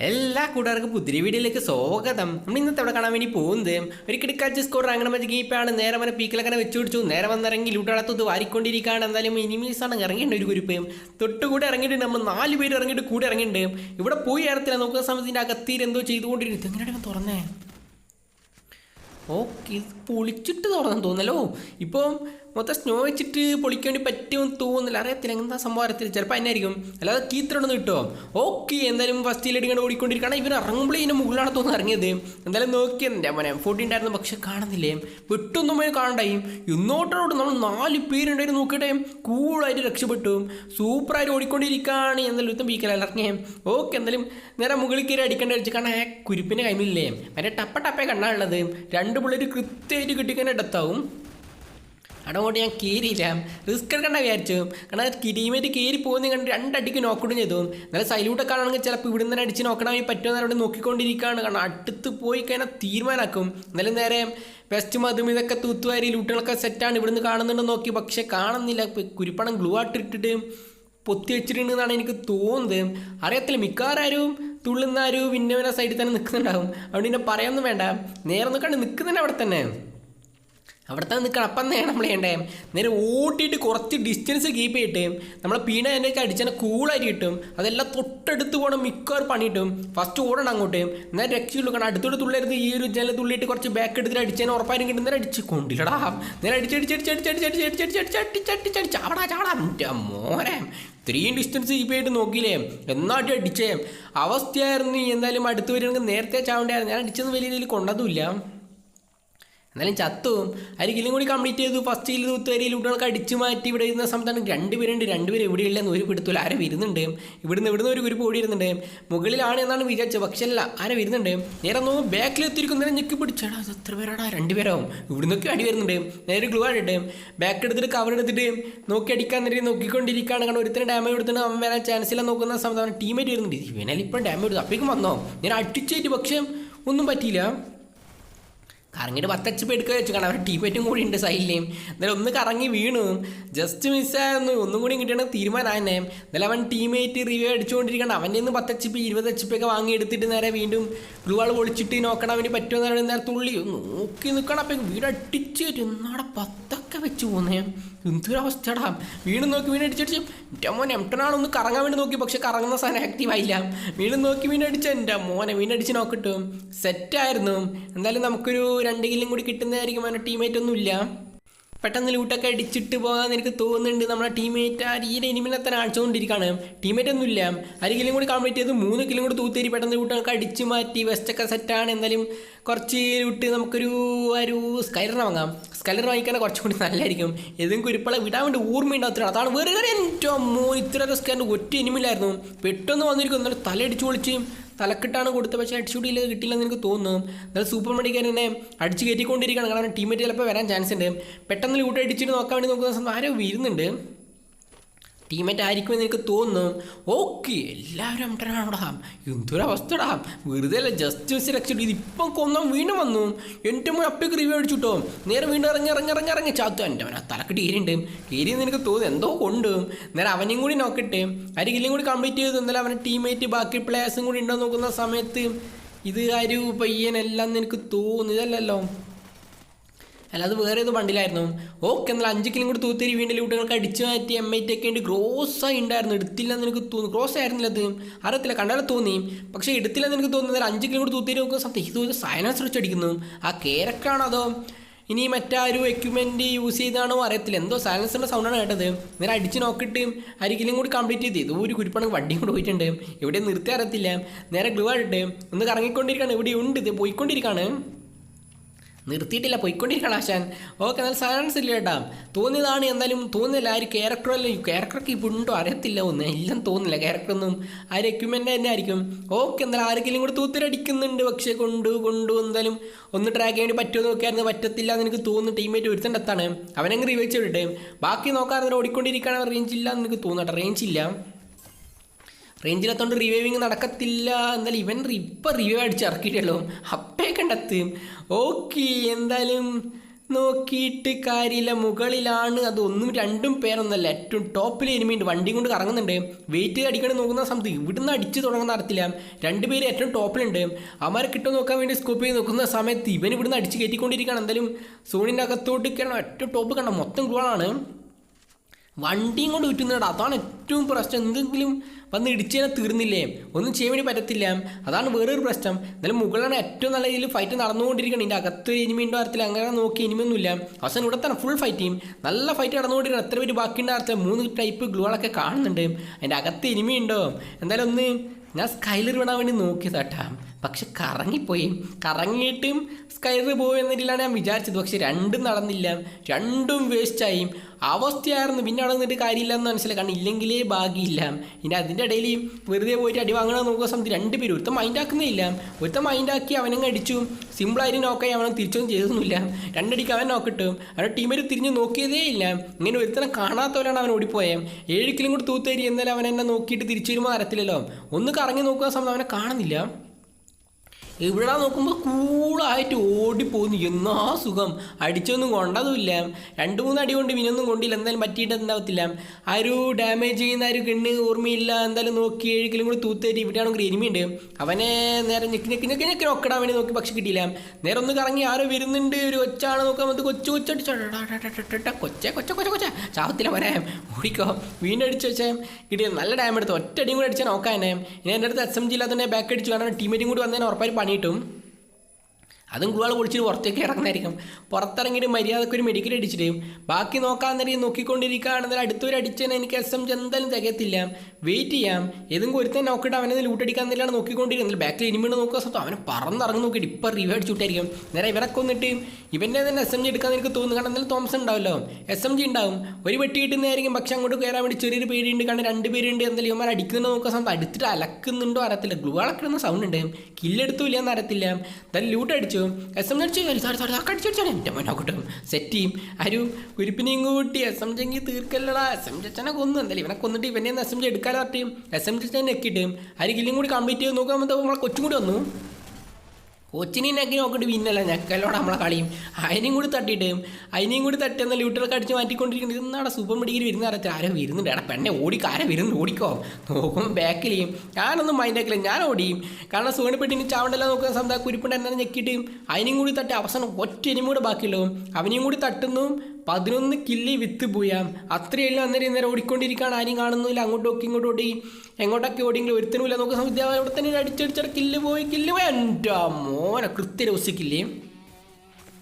എല്ലാ കൂട്ടുകാർക്കും പുതിരി വീഡിയോയിലേക്ക് സ്വാഗതം. നമ്മൾ ഇന്നത്തെ അവിടെ കാണാൻ വേണ്ടി പോകുന്നത് ഒരു കിടക്കാച്ച സ്കോർ അങ്ങനെ മതി ഗീപ്പാണ് നേരെ വരെ പീക്കിലങ്ങനെ വെച്ച് പിടിച്ചു. നേരെ വന്നിറങ്ങി ലൂട്ടളത്തത് വാരിക്കൊണ്ടിരിക്കുകയാണ്. എന്തായാലും ഇനിമീസാണ് ഇറങ്ങിയിട്ടുണ്ട് ഒരു കുരുപ്പ് തൊട്ടുകൂടെ ഇറങ്ങിയിട്ട് നമ്മൾ നാല് പേര് ഇറങ്ങിയിട്ട് കൂടെ ഇറങ്ങിയിട്ടുണ്ട്. ഇവിടെ പോയി ഇറത്തില്ല നോക്കുന്ന സമയത്തിന്റെ അകത്തീര് എന്തോ ചെയ്തുകൊണ്ടിരുന്നു എങ്ങനെയാണ് തുറന്നേ? ഓക്കെ ഇത് പൊളിച്ചിട്ട് തുറന്നു തോന്നല്ലോ ഇപ്പം മൊത്തം സ്നോ വെച്ചിട്ട് പൊളിക്കാൻ വേണ്ടി പറ്റുമെന്ന് തോന്നുന്നില്ല. അറിയത്തില്ല എന്താ സംഭവം അറിയത്തില്ല. ചിലപ്പോൾ എന്നായിരിക്കും. അല്ലാതെ കീത്തിരൊന്നും കിട്ടുമോ ഓക്കെ എന്തായാലും ഫസ്റ്റ് ഇങ്ങനെ ഓടിക്കൊണ്ടിരിക്കണം ഇവർ ഇറങ്ങുമ്പോഴേ ഇതിന്റെ മുകളിലാണ് തോന്നുന്നു ഇറങ്ങിയത്. എന്തായാലും എന്റെ മോനെ ഫോട്ടോ ഉണ്ടായിരുന്നു പക്ഷെ കാണുന്നില്ലേ? വിട്ടൊന്നും പോയി കാണണ്ടായി. ഇന്നോട്ടോട് നമ്മൾ നാല് പേരുണ്ടായിരുന്നു നോക്കട്ടെ. കൂളായിട്ട് രക്ഷപ്പെട്ടു. സൂപ്പറായിട്ട് ഓടിക്കൊണ്ടിരിക്കുകയാണ്. എന്തായാലും ഇത്തം ബീക്കല്ല ഇറങ്ങിയേ ഓക്കെ എന്തായാലും നേരെ മുകളിൽ കയറി അടിക്കേണ്ട വെച്ച് കാരണം ആ കുരിപ്പിന്റെ കൈമില്ലേ മറ്റേ ടപ്പ ടപ്പേ കണ്ണാണുള്ളത്. രണ്ട് പിള്ളേർ കൃത്യമായിട്ട് കിട്ടിക്കാൻ ഇടത്താവും അടങ്ങോട്ട് ഞാൻ കീറിയില്ല. റിസ്ക് എടുക്കണ്ട വിചാരിച്ചു. കാരണം ടീമേറ്റ് കീറി പോകുന്ന കണ്ട് രണ്ടടിക്ക് നോക്കണം ചെയ്തു. എന്നാലും സൈലൂട്ടൊക്കെ ആണെങ്കിൽ ചിലപ്പോൾ ഇവിടെ നിന്ന് അടിച്ച് നോക്കണമെങ്കിൽ പറ്റുമെന്ന് അവിടെ നോക്കിക്കൊണ്ടിരിക്കുകയാണ്. കാരണം അടുത്ത് പോയി കഴിഞ്ഞാൽ തീരുമാനമാക്കും എന്നാലും നേരെ വെസ്റ്റ് മതും ഇതൊക്കെ തൂത്തുവാരി ലൂട്ടുകളൊക്കെ സെറ്റാണ് ഇവിടുന്ന് കാണുന്നുണ്ടെന്ന് നോക്കി. പക്ഷേ കാണുന്നില്ല. കുരിപ്പണം ഗ്ലൂ ആട്ടിട്ടിട്ട് പൊത്തി വെച്ചിട്ടുണ്ടെന്നാണ് എനിക്ക് തോന്നുന്നത്. അറിയത്തില്ല. മിക്കവാരും തുള്ളുന്നാരും വിന്നവനെ സൈഡിൽ തന്നെ നിൽക്കുന്നുണ്ടാവും അതുകൊണ്ട് പിന്നെ പറയാനൊന്നും വേണ്ട. നേരെ നോക്കാണ്ട് നിൽക്കുന്നുണ്ട് അവിടെ തന്നെ. അവിടെ തന്നെ നിൽക്കണം അപ്പം നേരം നമ്മൾ ചെയ്യണ്ടേ നേരെ ഓട്ടിയിട്ട് കുറച്ച് ഡിസ്റ്റൻസ് കീപ്പ് ചെയ്തിട്ട് നമ്മളെ പീണ അതിന്റെയൊക്കെ അടിച്ചാൽ കൂളായിട്ട് കിട്ടും അതെല്ലാം തൊട്ടടുത്ത് പോകണം മിക്കവാറും പണി കിട്ടും ഫസ്റ്റ് ഓടണം അങ്ങോട്ട് എന്നാൽ രക്ഷയുള്ളൂ കാരണം അടുത്തോട്ട് തുള്ളരുത് ഈ ഒരു ജല തുള്ളിയിട്ട് കുറച്ച് ബാക്ക് എടുത്തിട്ട് അടിച്ചാൽ ഉറപ്പായും കിട്ടും നേരെ അടിച്ച് കൊണ്ടില്ലടാ നേരെ അടിച്ചടിച്ചടിച്ചടിച്ചടിച്ചടിച്ചടിച്ചടിച്ചടിച്ചടിച്ചടിച്ച് ചാവടാ ചാടാ മോനെ ഇത്രയും ഡിസ്റ്റൻസ് കീപ്പ് ചെയ്തിട്ട് നോക്കിയില്ലേ എന്നാട്ടി അടിച്ചേ അവസ്ഥയായിരുന്നു എന്തായാലും അടുത്ത് നേരത്തെ ചാവണ്ടായിരുന്നു ഞാൻ വലിയ രീതിയിൽ കൊണ്ടതുമില്ല എന്നാലും ചത്തു. അരികിലും കൂടി കംപ്ലീറ്റ് ചെയ്തു. ഫസ്റ്റ് ചെയ്ത് തൂത്തുവരിയിൽ കുട്ടികൾക്ക് അടിച്ച് മാറ്റി ഇവിടെ ഇരുന്ന സമയത്താണ് രണ്ടുപേരുണ്ട്. രണ്ടുപേരും ഇവിടെ ഇല്ലെന്ന് ഒരു പിടുത്തില്ല ആരെ വരുന്നുണ്ട്? ഇവിടുന്ന് ഇവിടുന്ന് ഒരു കുരുപ്പ് ഓടി ഇരുന്നുണ്ട് മുകളിലാണ് എന്നാണ് വിചാരിച്ചത്. പക്ഷെ അല്ല ആരെ വരുന്നുണ്ട്? നേരെ നോ ബാക്കിൽ എത്തിയിരിക്കുന്നതിനെ ഞെക്കി പിടിച്ചാടാ അത് എത്ര പേരാടാ? രണ്ടുപേരാവും. ഇവിടുന്നൊക്കെ അടി വരുന്നുണ്ട്. നേരെ ഗ്ലൂ ആയിട്ട് ബാക്ക് എടുത്തിട്ട് കവർ എടുത്തിട്ട് നോക്കി അടിക്കാൻ നേരം നോക്കിക്കൊണ്ടിരിക്കുകയാണ്. കാരണം ഒരുത്തിന് ഡാമേജ് കൊടുത്തിട്ട് അവൻ വരാൻ ചാൻസ് ഇല്ല നോക്കുന്ന സമയത്താണ് ടീമേറ്റ് വരുന്നുണ്ട്. ഇപ്പം ഡാമേജ് കൊടുത്തു. അപ്പോഴേക്കും വന്നോ? ഞാൻ അടിച്ചേറ്റ് പക്ഷേ ഒന്നും പറ്റിയില്ല. കറങ്ങിയിട്ട് പത്തച്ച് എടുക്കുക വെച്ചു കാരണം അവരുടെ ടീമേറ്റും കൂടി ഉണ്ട് സൈഡിലേയും എന്നാലും ഒന്ന് കറങ്ങി വീണു. ജസ്റ്റ് മിസ്സായിരുന്നു ഒന്നും കൂടി കിട്ടണം തീരുമാനമായെന്നെ എന്നാലും അവൻ ടീമേറ്റ് റിവ്യൂ അടിച്ചുകൊണ്ടിരിക്കണം അവന്റെ നിന്ന് പത്ത് പി ഇരുപത് എച്ച് പി ഒക്കെ വാങ്ങി എടുത്തിട്ട് നേരെ വീണ്ടും ബ്ലൂ ആൾ പൊളിച്ചിട്ട് നോക്കണം. അവന് പറ്റുമെന്ന് പറയുന്നത് തുള്ളി നോക്കി നിൽക്കണം. അപ്പം വീട് അടിച്ചു കയറ്റും. എന്നാടെ പത്തൊക്കെ വെച്ച് പോന്നേ. എന്തൊരവസ്ഥടാ വീണ്ടും നോക്കി വീണ് അടിച്ചടിച്ച് എന്റെ മോനെ എംട്ടനാണ് ഒന്ന് കറങ്ങാൻ വേണ്ടി നോക്കി പക്ഷെ കറങ്ങുന്ന സാധനം ആക്റ്റീവ് ആയില്ല. വീണ്ടും നോക്കി വീണടിച്ച എന്റെ മോനെ വീണടിച്ച് നോക്കട്ടു. സെറ്റായിരുന്നു എന്തായാലും നമുക്കൊരു രണ്ട് കില്ലും കൂടി കിട്ടുന്നതായിരിക്കും അവന്റെ ടീമേറ്റ് ഒന്നും ഇല്ല പെട്ടെന്ന് ലൂട്ടൊക്കെ അടിച്ചിട്ട് പോകാൻ എനിക്ക് തോന്നുന്നുണ്ട്. നമ്മുടെ ടീമേറ്റ് ആ രീതിയിൽ എനിമിനെ തന്നെ അടിച്ചുകൊണ്ടിരിക്കുകയാണ് ടീമേറ്റ് ഒന്നുമില്ല. അര കൂടി കംപ്ലീറ്റ് ചെയ്ത്. മൂന്ന് കിലും കൂടി തൂത്തേരി പെട്ടെന്ന് ലൂട്ടൊക്കെ അടിച്ച് മാറ്റി. വെസ്റ്റൊക്കെ സെറ്റാണ് എന്തായാലും കുറച്ച് ലൂട്ട് നമുക്കൊരു ഒരു സ്കൈലർ വാങ്ങാം. സ്കൈലർ വാങ്ങിക്കാൻ കുറച്ചും കൂടി നല്ലതായിരിക്കും. ഏതും കുരിപ്പളെ വിടാൻ വേണ്ടി ഓർമ്മയുണ്ടാകത്തില്ല അതാണ് വേറെ എന്റെ അമ്മോ. ഇത്ര സ്കാന്റെ ഒറ്റ എനിമിലായിരുന്നു പെട്ടെന്ന് വന്നിരിക്കും എന്നാലും തലയടിച്ചു പൊളിച്ച് തലക്കിട്ടാണ് കൊടുത്തത്. പക്ഷേ അടിച്ചുകൂടിയില്ല കിട്ടില്ലെന്ന് എനിക്ക് തോന്നുന്നു. എന്നാൽ സൂപ്പർ മെഡിക്കാൻ എന്നെ അടിച്ച് കയറ്റിക്കൊണ്ടിരിക്കുകയാണ്. കാരണം ടീമേറ്റ് ചിലപ്പോൾ വരാൻ ചാൻസ് ഉണ്ട്. പെട്ടെന്ന് ലൂട്ട് അടിച്ചിട്ട് നോക്കാൻ വേണ്ടി നോക്കുന്ന സമയത്ത് ആരോ വരുന്നുണ്ട്. ടീമേറ്റ് ആയിരിക്കുമെന്ന് എനിക്ക് തോന്നും ഓക്കെ എല്ലാവരും അമിട്ടനാണോടാ എന്തൊരവസ്ഥടാ വെറുതെ അല്ല ജസ്റ്റ് സെലക്ഷൻ ഇത് ഇതിപ്പം കൊന്നം വീണ്ടും വന്നു. എന്റെ മുൻ അപ്പേക്ക് റിവ്യൂ അടിച്ചു കിട്ടും നേരെ വീണ്ടും ഇറങ്ങി ഇറങ്ങി ഇറങ്ങി ഇറങ്ങി. ചാത്തു എന്റെ അവൻ ആ തലക്കിട്ട് കീരിണ്ട് ടീരിയെന്ന് എനിക്ക് തോന്നുന്നു എന്തോ കൊണ്ട്. നേരെ അവനെയും കൂടി നോക്കട്ടെ. ആരെങ്കിലും കൂടി കംപ്ലീറ്റ് ചെയ്തു. എന്നാലും അവന്റെ ടീമേറ്റ് ബാക്കി പ്ലേയേഴ്സും കൂടി ഉണ്ടോ നോക്കുന്ന സമയത്ത് ഇത് പയ്യനെല്ലാം എനിക്ക് തോന്നുന്നു. ഇതല്ലല്ലോ. അല്ലാതെ വേറെ ഏത് ബണ്ടിലായിരുന്നു ഓക്കെ എന്നാൽ അഞ്ച് കിലും കൂടി തൂത്തേരി വീണ്ടും കുട്ടികൾക്ക് അടിച്ചു മാറ്റി എം ഐ ടി ഒക്കെ വേണ്ടി ഗ്രോസ് ആയി ഉണ്ടായിരുന്നു. എടുത്തില്ലെന്ന് എനിക്ക് തോന്നുന്നു. ഗ്രോസ് ആയിരുന്നില്ല അത്. അറിയത്തില്ല. കണ്ടാലും തോന്നി. പക്ഷേ എടുത്തില്ലെന്ന് എനിക്ക് തോന്നുന്നത് അഞ്ച് കിലും കൂടി തൂത്തേരി നോക്കുന്ന സത്യം ഇത് സൈലൻസ് വെച്ച് അടിക്കുന്നു. ആ കേരക്കാണതോ ഇനി മറ്റാരും എക്യുപ്മെന്റ് യൂസ് ചെയ്താണോ അറിയത്തില്ല. എന്തോ സൈലൻസിന്റെ സൗണ്ടാണ് കേട്ടത്. നേരെ അടിച്ച് നോക്കിയിട്ട് അരികിലും കൂടി കംപ്ലീറ്റ് ചെയ്ത്. ഒരു കുരിപ്പണം വണ്ടിയും കൂടി പോയിട്ടുണ്ട്. ഇവിടെ നിർത്തി അറിയത്തില്ല. നേരെ ഗ്ലൂ ആയിട്ട് ഒന്ന് കറങ്ങിക്കൊണ്ടിരിക്കുകയാണ്. ഇവിടെ ഉണ്ട് ഇത്. പോയിക്കൊണ്ടിരിക്കുകയാണ്. നിർത്തിയിട്ടില്ല പോയിക്കൊണ്ടിരിക്കണം ആശാൻ. ഓക്കെ എന്നാൽ സയൻസ് ഇല്ല കേട്ടാ. തോന്നിയതാണ് എന്തായാലും തോന്നില്ല. ആ ഒരു ക്യാരക്ടറല്ല ക്യാരക്ടറൊക്കെ ഇപ്പോൾ ഉണ്ടോ? അറിയത്തില്ല. ഒന്ന് എല്ലാം തോന്നില്ല. ക്യാരക്ടറൊന്നും ആ എക്യുപ്മെന്റ് തന്നെ ആയിരിക്കും. ഓക്കെ എന്തായാലും ആരെങ്കിലും കൂടെ തൂത്തിരടിക്കുന്നുണ്ട് പക്ഷേ കൊണ്ടു കൊണ്ടു എന്തായാലും ഒന്ന് ട്രാക്ക് ചെയ്യേണ്ടി പറ്റുമോ നോക്കിയായിരുന്നു. പറ്റത്തില്ല എന്ന് എനിക്ക് തോന്നുന്നു. ടീമേറ്റ് ഒരുത്തന്റെ അവനങ്ങ് റിവേച്ച് വിട്ടെ ബാക്കി നോക്കാറുണ്ട് ഓടിക്കൊണ്ടിരിക്കുകയാണ്. റേഞ്ച് ഇല്ല എന്ന് എനിക്ക് തോന്നട്ടെ റേഞ്ച് ഇല്ല. റേഞ്ചിലെത്തോണ്ട് റിവൈവിങ് നടക്കത്തില്ല. എന്നാലും ഇവൻ ഇപ്പം റിവൈവ് അടിച്ച് ഇറക്കിയിട്ടുള്ളൂ അപ്പേ കണ്ടെത്തും ഓക്കെ എന്തായാലും നോക്കിയിട്ട് കാര്യമില്ല. മുകളിലാണ്. അത് ഒന്നും രണ്ടും പേരൊന്നല്ല. ഏറ്റവും ടോപ്പിൽ എനിമിയുണ്ട് വണ്ടി കൊണ്ട് കറങ്ങുന്നുണ്ട്. വെയിറ്റ് അടിക്കണം നോക്കുന്ന സമയത്ത് ഇവിടുന്ന് അടിച്ച് തുടങ്ങുന്ന രണ്ട് പേര് ഏറ്റവും ടോപ്പിലുണ്ട്. അവന്മാരെ കിട്ടും നോക്കാൻ വേണ്ടി സ്കോപ്പ് ചെയ്ത് നോക്കുന്ന സമയത്ത് ഇവൻ ഇവിടുന്ന് അടിച്ച് കയറ്റിക്കൊണ്ടിരിക്കുകയാണ്. എന്തായാലും സോണിന്റെ അകത്തോട്ട് കയറണം. ഏറ്റവും ടോപ്പ് കണ്ട? മൊത്തം ഗോളാണ് വണ്ടിയും കൊണ്ട് വിറ്റുന്നുണ്ട് അതാണ് ഏറ്റവും പ്രശ്നം. എന്തെങ്കിലും വന്ന് ഇടിച്ചതിനെ തീർന്നില്ലേ? ഒന്നും ചെയ്യാൻ വേണ്ടി പറ്റത്തില്ല. അതാണ് വേറൊരു പ്രശ്നം. എന്നാലും മുകളിലാണ് ഏറ്റവും നല്ല രീതിയിൽ ഫൈറ്റ് നടന്നുകൊണ്ടിരിക്കണം ഇതിന്റെ അകത്ത് ഇനിമി ഉണ്ടോ അറിയത്തില്ല അങ്ങനെ നോക്കി ഇനിമയൊന്നുമില്ല അവസാനം ഇവിടെ തന്നെ ഫുൾ ഫൈറ്റ് ചെയ്യും. നല്ല ഫൈറ്റ് നടന്നുകൊണ്ടിരിക്കണം എത്ര പേര് ബാക്കിയുണ്ട് അർത്ഥം മൂന്ന് ടൈപ്പ് ഗ്ലൂകളൊക്കെ കാണുന്നുണ്ട്. അതിന്റെ അകത്ത് ഇനിമി ഉണ്ടോ? എന്തായാലും ഒന്ന് ഞാൻ സ്കൈലർ വിടാൻ വേണ്ടി നോക്കിയതാട്ടാ. പക്ഷെ കറങ്ങിപ്പോയി. കറങ്ങിയിട്ടും സ്കൈലർ പോയി എന്നതിലാണ് ഞാൻ വിചാരിച്ചത്. പക്ഷെ രണ്ടും നടന്നില്ല. രണ്ടും വേസ്റ്റായി അവസ്ഥയായിരുന്നു. പിന്നെ നടന്നിട്ട് കാര്യമില്ല എന്ന് മനസ്സിലായി. കാരണം ഇല്ലെങ്കിലേ ഭാഗ്യമില്ല. ഇനി അതിന്റെ ഇടയിൽ വെറുതെ പോയിട്ട് അടി വാങ്ങണം നോക്കുന്ന സമയത്ത് രണ്ട് പേരും ഒരുത്തം മൈൻഡ് ആക്കുന്നേ ഇല്ല. ഒരുത്തം മൈൻഡ് ആക്കി അവനങ്ങ് അടിച്ചു. സിമ്പിളായിട്ട് നോക്കായി അവനെ തിരിച്ചൊന്നും ചെയ്തൊന്നുമില്ല. രണ്ടടിക്ക് അവൻ നോക്കിട്ടു അവരുടെ ടീമിൽ തിരിഞ്ഞ് നോക്കിയതേ ഇല്ല. ഇങ്ങനെ ഒരുത്തനെ കാണാത്തവരാണ് അവൻ ഓടിപ്പോയത് ഏഴ് കിലും കൂടി തൂത്തേരി എന്നാലും അവൻ എന്നെ നോക്കിയിട്ട് തിരിച്ചു വരുമ്പോൾ അറിയത്തില്ലല്ലോ. ഒന്ന് കറങ്ങി നോക്കുന്ന സമയത്ത് അവനെ കാണുന്നില്ല. ഇവിടെ നോക്കുമ്പോൾ കൂളായിട്ട് ഓടിപ്പോകുന്നു. എന്നാ സുഖം. അടിച്ചൊന്നും കൊണ്ടതുമില്ല. രണ്ട് മൂന്ന് അടി കൊണ്ട് ഇവനൊന്നും കൊണ്ടില്ല. എന്തായാലും പറ്റിയിട്ട് എന്താവത്തില്ല. ആ ഒരു ഡാമേജ് ചെയ്യുന്ന ഒരു കണ്ണ് ഓർമ്മയില്ല. എന്തായാലും നോക്കി ഏഴെങ്കിലും കൂടി തൂത്തേരി ഇവിടെയാണെങ്കിൽ ഒരു എനിമിയുണ്ട് അവനെ നേരെ ഞെക്കി ഞെക്കി ഞെക്കി ഞെക്കി നോക്കിടാൻ വേണ്ടി നോക്കി പക്ഷെ കിട്ടിയില്ല. നേരെ ഒന്ന് കറങ്ങി ആരോ വരുന്നുണ്ട്. ഒരു കൊച്ചാണ് നോക്കാൻ വന്നിട്ട് കൊച്ചു കൊച്ചടിച്ച കൊച്ചേ കൊച്ച കൊച്ച കൊച്ച. ചാവത്തില്ല വരാം ഓടിക്കോ. വീണ്ടും അടിച്ച് വെച്ചേ. കിട്ടിയ നല്ല ഡാമേജ് ഒറ്റ അടിയും കൂടി അടിച്ചാൽ നോക്കാനെ ഇനി എന്റെ അടുത്ത് എസ് എം ജി ബാക്ക് അടിച്ചു. കാരണം ടീമേറ്റും കൂടി വന്നതിന് ഉറപ്പായി പണി കിട്ടും അതും ഗുളികൾ കുളിച്ചിട്ട് പുറത്തേക്ക് ഇറങ്ങുന്നതായിരിക്കും. പുറത്തിറങ്ങിയിട്ട് മര്യാദയ്ക്ക് ഒരു മെഡിക്കൽ അടിച്ചിട്ട് ബാക്കി നോക്കാൻ നേരം നോക്കിക്കൊണ്ടിരിക്കുകയാണെന്നാൽ അടുത്തൊരു അടിച്ചതിന് എനിക്ക് എസ് എം എന്തായാലും തികയത്തില്ല. വെയിറ്റ് ചെയ്യാം. ഏതെങ്കിലും ഒരുത്തൻ നോക്കിയിട്ട് അവനെ ലൂട്ടടിക്കാൻ തന്നെയാണ് നോക്കിക്കൊണ്ടിരിക്കുന്നത് ബാക്കിൽ ഇനിമീണ്ട് നോക്കുക സമയത്ത് അവനെ പറന്നിറങ്ങി നോക്കിയിട്ട് ഇപ്പം റിവ് അടിച്ചിട്ടായിരിക്കും നേരെ ഇവരൊക്കെ വന്നിട്ട് ഇവന്റെ തന്നെ എസ് എം ജി എടുക്കാൻ എനിക്ക് തോന്നുന്നു. കാരണം എന്തായാലും തോംസൺ ഉണ്ടാവല്ലോ എസ് എം ജി ഉണ്ടാവും. ഒരു വെട്ടി കിട്ടുന്നതായിരിക്കും. പക്ഷെ അങ്ങോട്ട് കയറാൻ വേണ്ടി ചെറിയൊരു പേടിയുണ്ട്. കാരണം രണ്ട് പേരുണ്ട്. എന്തായാലും ഇവന്മാർ അടിക്കുന്ന നോക്കുക സമയത്ത് അടുത്തിട്ട് അലക്കുന്നുണ്ടോ അറിയത്തില്ല. ഗ്ലൂ അളക്കുന്ന സൗണ്ട് ഉണ്ട്. കില്ലെടുത്തില്ല എന്ന് അറിയത്തില്ല. എന്തായാലും ലൂട്ട് അടിച്ചു എസ് എം അടിച്ചു സാറി സാറി ഒക്കെ അടിച്ചു അടിച്ചാണ് എന്റെ മോനോക്കട്ടും സെറ്റ് ചെയ്യും. ഒരു കുരിപ്പിനെയും കൂട്ടി എസ് എം ജെങ്കിൽ തീർക്കല്ലടാ. എസ് എം ചച്ചനെ കൊന്നു. എന്തായാലും ഇവനെ കൊന്നിട്ട് ഇവനെ എസ് എം ജി പറ്റിയും എസ് എം ചച്ചനെ നെക്കിട്ട് ആ ഒരു കില്ലും കൂടി കംപ്ലീറ്റ് ചെയ്ത് നോക്കാൻ നമ്മളെ കൊച്ചും കൂടി വന്നു? കൊച്ചിനെ ഒക്കെ നോക്കിയിട്ട് പിന്നല്ല ഞെക്കലോടെ നമ്മളെ കളിയും. അതിനെയും കൂടി തട്ടിയിട്ട് അതിനെയും കൂടി തട്ടി എന്നാൽ ലൂട്ടറൊക്കെ അടിച്ച് മാറ്റിക്കൊണ്ടിരിക്കുന്നത് ഇന്നാടെ സൂപ്പർ മെഡിക്കൽ വരുന്ന അറിയാം ആരോ വരുന്നുണ്ട്? എടാ പെണ്ണെ ഓടിക്ക് ആരെ വരുന്നു ഓടിക്കോ. നോക്കുമ്പോൾ ബാക്കിൽ ചെയ്യും ഞാനൊന്നും മൈൻഡാക്കില്ല ഞാൻ ഓടിയും. കാരണം സോണിപ്പെട്ടിന് ചാവണ്ടല്ല നോക്കുന്ന സ്വന്തം കുരിപ്പുണ്ട് എന്നെ ഞെക്കിയിട്ട് അതിനെയും കൂടി തട്ടി അവസാനം ഒറ്റ ഇനിയും കൂടെ ബാക്കിയുള്ളൂ അവനെയും കൂടി തട്ടുന്നു പതിനൊന്ന് കില്ലി വിത്ത് പോയാം. അത്രയല്ല അന്നേരം ഇന്നേരം ഓടിക്കൊണ്ടിരിക്കുകയാണ് ആരും കാണുന്നില്ല. അങ്ങോട്ട് നോക്കി ഇങ്ങോട്ടും ഓടി എങ്ങോട്ടൊക്കെ ഓടിയെങ്കിലും ഒരുത്തനുമില്ല. നോക്കുന്ന സമയത്ത് അവിടെ തന്നെ അടിച്ചടിച്ചട കില്ല് പോയി കില്ല് പോയി. എന്റെ മോനെ കൃത്യ ഓസിക്കില്ലേ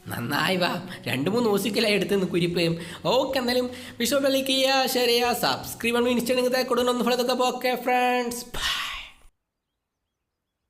നന്നായി വാ. രണ്ട് മൂന്ന് ഓസിക്കലായി എടുത്ത് കുരിപ്പ്. ഓക്കെ എന്നാലും വിഷോ കളിക്കുക. ഷെയർ ചെയ്യുക. സബ്സ്ക്രൈബ് ആണ് ഇൻസ്റ്റാ നിങ്ങൾക്ക് കൊടുക്കണം ഒന്ന് ഫോളോ ഒക്കെ ഫ്രണ്ട്സ്